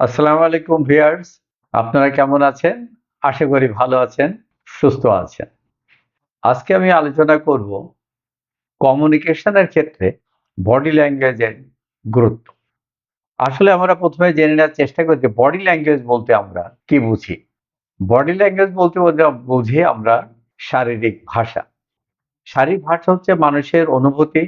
আসসালামু আলাইকুম ভিয়ার্স আপনারা কেমন আছেন? আশা করি ভালো আছেন, সুস্থ আছেন। আজকে আমি আলোচনা করব কমিউনিকেশনের ক্ষেত্রে বডি ল্যাঙ্গুয়েজের গুরুত্ব। আসলে আমরা প্রথমে জেনে নেওয়ার চেষ্টা করি যে বডি ল্যাঙ্গুয়েজ বলতে আমরা কি বুঝি? বডি ল্যাঙ্গুয়েজ বলতে বলতে বুঝি আমরা শারীরিক ভাষা। শারীরিক ভাষা হচ্ছে মানুষের অনুভূতি,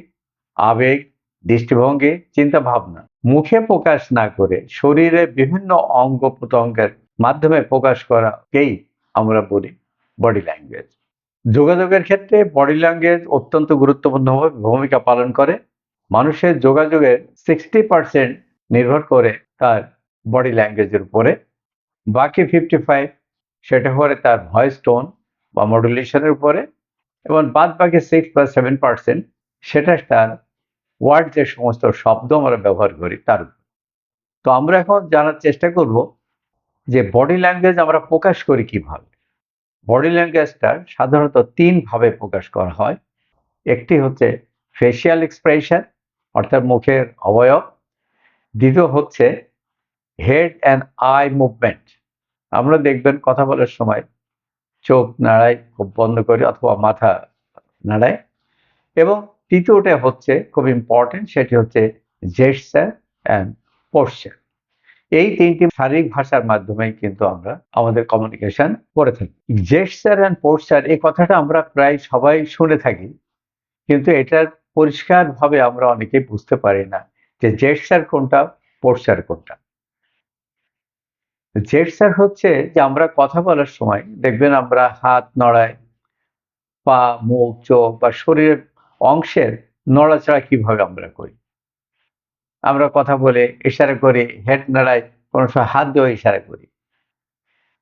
আবেগ, দৃষ্টিভঙ্গি চিন্তা ভাবনা মুখে প্রকাশ না করে শরীরে বিভিন্ন অঙ্গ প্রত্যঙ্গের মাধ্যমে প্রকাশ করাকেই আমরা বলি বডি ল্যাঙ্গুয়েজ যোগাযোগের ক্ষেত্রে বডি ল্যাঙ্গুয়েজ অত্যন্ত গুরুত্বপূর্ণ ভূমিকা পালন করে। মানুষের যোগাযোগের সিক্সটি পার্সেন্ট নির্ভর করে তার বডি ল্যাঙ্গুয়েজের উপরে। বাকি ফিফটি ফাইভ সেটা করে তার ভয়েস টোন বা মডুলেশনের উপরে। এবং বাদ বাকি সিক্স বা সেভেন পার্সেন্ট সেটা তার ওয়ার্ড যে সমস্ত শব্দ আমরা ব্যবহার করি, তার। তো আমরা এখন জানার চেষ্টা করব যে বডি ল্যাঙ্গুয়েজ আমরা প্রকাশ করি কীভাবে। বডি ল্যাঙ্গুয়েজটা সাধারণত তিন ভাবে প্রকাশ করা হয়। একটি হচ্ছে ফেসিয়াল এক্সপ্রেশন অর্থাৎ মুখের অবয়ব। দ্বিতীয় হচ্ছে হেড অ্যান্ড আই মুভমেন্ট আমরা দেখবেন কথা বলার সময় চোখ নাড়াই, খুব বন্ধ করি, অথবা মাথা নাড়ায় এবং তৃতীয়টা হচ্ছে খুব ইম্পর্টেন্ট সেটি হচ্ছে জেস্টার অ্যান্ড পোস্টার এই তিনটি শারীরিক ভাষার মাধ্যমে কিন্তু আমরা আমাদের কমিউনিকেশন করে থাকি। জেস্টার অ্যান্ড পোস্টার এই কথাটা আমরা প্রায় সবাই শুনে থাকি, কিন্তু এটার পরিষ্কারভাবে আমরা অনেকেই বুঝতে পারি না যে জেস্টার কোনটা পোস্টার কোনটা। জেস্টার হচ্ছে যে আমরা কথা বলার সময় দেখবেন আমরা হাত নড়াই, পা, মুখ, চোখ বা শরীরের অংশের নড়াচড়া কীভাবে আমরা করি? আমরা কথা বলে ইশারা করি হেড নাড়াই কোনো সময় হাত দিয়ে ইশারা করি।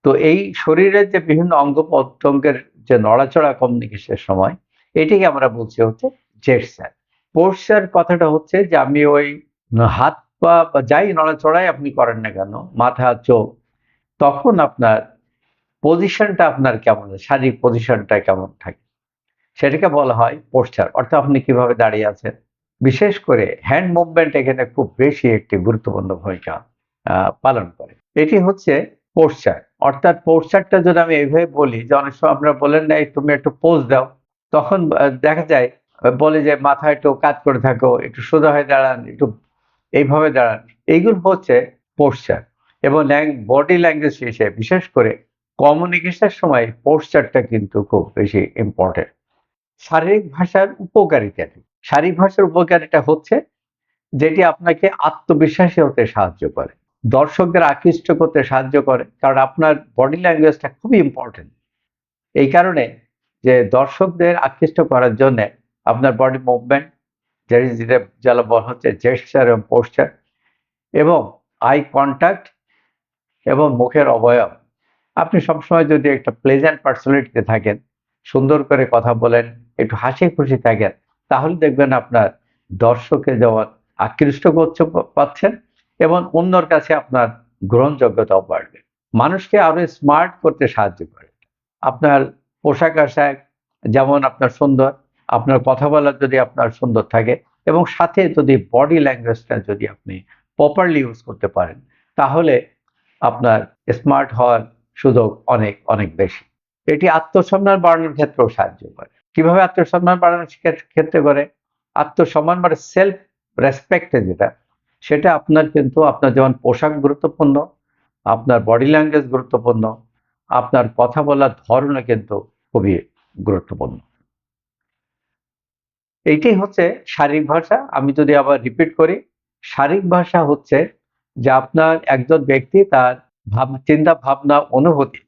তো এই শরীরের যে বিভিন্ন অঙ্গ প্রত্যঙ্গের যে নড়াচড়া কমিউনিকেশনের সময়, এটিকে আমরা বলছি হচ্ছে জেস্টার পোস্টার কথাটা হচ্ছে যে আমি ওই হাত পা বা যাই নড়াচড়াই আপনি করেন না কেন, মাথা, চোখ, তখন আপনার পজিশনটা আপনার কেমন, শারীরিক পজিশনটা কেমন থাকে? সেটাকে বলা হয় পোস্টার অর্থাৎ আপনি কীভাবে দাঁড়িয়ে আছেন। বিশেষ করে হ্যান্ড মুভমেন্ট এখানে খুব বেশি একটি গুরুত্বপূর্ণ ভূমিকা পালন করে। এটি হচ্ছে পোস্টার অর্থাৎ পোস্টারটা যদি আমি এইভাবে বলি, যে অনেক সময় আপনারা বলেন না তুমি একটু পোজ দাও। তখন দেখা যায়, বলে যে, মাথা একটু কাজ করে থাকো, একটু সোজা হয়ে দাঁড়ান, একটু এইভাবে দাঁড়ান। এইগুলো হচ্ছে পোস্টার এবং বডি ল্যাঙ্গুয়েজ হিসেবে, বিশেষ করে কমিউনিকেশনের সময় পোস্টারটা কিন্তু খুব বেশি ইম্পর্টেন্ট শারীরিক ভাষার উপকারিতা শারীরিক ভাষার উপকারিতা হচ্ছে যেটি আপনাকে আত্মবিশ্বাসী হতে সাহায্য করে, দর্শকদের আকৃষ্ট করতে সাহায্য করে, কারণ আপনার বডি ল্যাঙ্গুয়েজটা খুবই ইম্পর্টেন্ট এই কারণে যে দর্শকদের আকৃষ্ট করার জন্য আপনার বডি মুভমেন্ট যেটি যেটা বলা হচ্ছে জেস্টার এবং পোস্টার এবং আই কন্ট্যাক্ট এবং মুখের অবয়ব। আপনি সবসময় যদি একটা প্লেজেন্ট পার্সোনালিটিতে থাকেন, সুন্দর করে কথা বলেন একটু হাসি খুশি থাকেন, তাহলে দেখবেন আপনার দর্শকে যেমন আকৃষ্ট করতে পাচ্ছেন এবং অন্যর কাছে আপনার গ্রহণযোগ্যতাও বাড়বে। মানুষকে আরও স্মার্ট করতে সাহায্য করে। আপনার পোশাক আশাক যেমন আপনার সুন্দর, আপনার কথা বলার যদি আপনার সুন্দর থাকে এবং সাথে যদি বডি ল্যাঙ্গুয়েজটা যদি আপনি প্রপারলি ইউজ করতে পারেন, তাহলে আপনার স্মার্ট হওয়ার সুযোগ অনেক অনেক বেশি। এটি আত্মসম্মান বাড়ানোর ক্ষেত্রেও সাহায্য করে। কীভাবে আত্মসম্মান বাড়ানোর ক্ষে- ক্ষেত্রে করে? আত্মসম্মান মানে সেলফ রেসপেক্টে যেটা, সেটা আপনার কিন্তু আপনার যেমন পোশাক গুরুত্বপূর্ণ, আপনার বডি ল্যাঙ্গুয়েজ গুরুত্বপূর্ণ, আপনার কথা বলার ধরনও কিন্তু খুবই গুরুত্বপূর্ণ। এইটাই হচ্ছে শারীরিক ভাষা। আমি যদি আবার রিপিট করি, শারীরিক ভাষা হচ্ছে যে আপনার একজন ব্যক্তি তার ভাব, চিন্তা, ভাবনা, অনুভূতি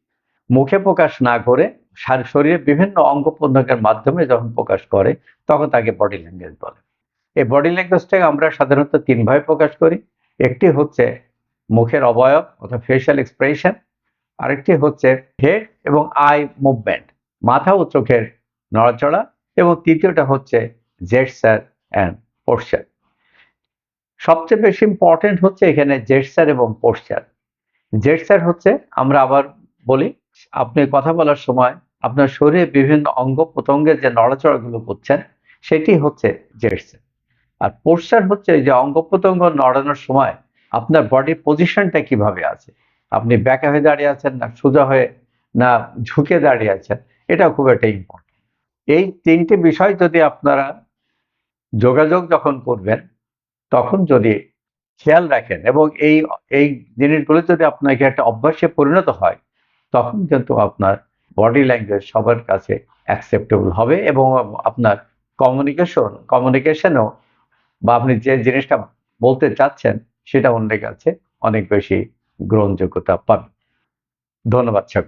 মুখে প্রকাশ না করে শরীরের বিভিন্ন অঙ্গ প্রত্যঙ্গের মাধ্যমে যখন প্রকাশ করে, তখন তাকে বডি ল্যাঙ্গুয়েজ বলে। এই বডি ল্যাঙ্গুয়েজটাকে আমরা সাধারণত তিনভাবে প্রকাশ করি। একটি হচ্ছে মুখের অবয়ব অর্থাৎ ফেশিয়াল এক্সপ্রেশন আরেকটি হচ্ছে হেড এবং আই মুভমেন্ট মাথা ও চোখের নড়াচড়া, এবং তৃতীয়টা হচ্ছে জেস্টার অ্যান্ড পোস্টার সবচেয়ে বেশি ইম্পর্টেন্ট হচ্ছে এখানে জেস্টার এবং পোস্টার জেস্টার হচ্ছে, আমরা আবার বলি, আপনি কথা বলার সময় আপনার শরীরে বিভিন্ন অঙ্গ প্রত্যঙ্গের যে নড়াচড়াগুলো করছেন সেটি হচ্ছে জেস্টার আর পোস্টার হচ্ছে যে অঙ্গ প্রত্যঙ্গ নড়ানোর সময় আপনার বডির পজিশনটা কীভাবে আছে? আপনি ব্যাকা হয়ে দাঁড়িয়ে আছেন না সোজা হয়ে না ঝুঁকে দাঁড়িয়ে আছেন? এটা খুব একটা ইম্পর্টেন্ট এই তিনটি বিষয় যদি আপনারা যোগাযোগ যখন করবেন, তখন যদি খেয়াল রাখেন এবং এই এই জিনিসগুলো যদি আপনাকে একটা অভ্যাসে পরিণত হয়, তখন কিন্তু আপনার বডি ল্যাঙ্গুয়েজ সবার কাছে অ্যাকসেপ্টেবল হবে এবং আপনার কমিউনিকেশন কমিউনিকেশনও বা আপনি যে জিনিসটা বলতে চাচ্ছেন সেটা অন্যের কাছে অনেক বেশি গ্রহণযোগ্যতা পাবে ধন্যবাদ সকল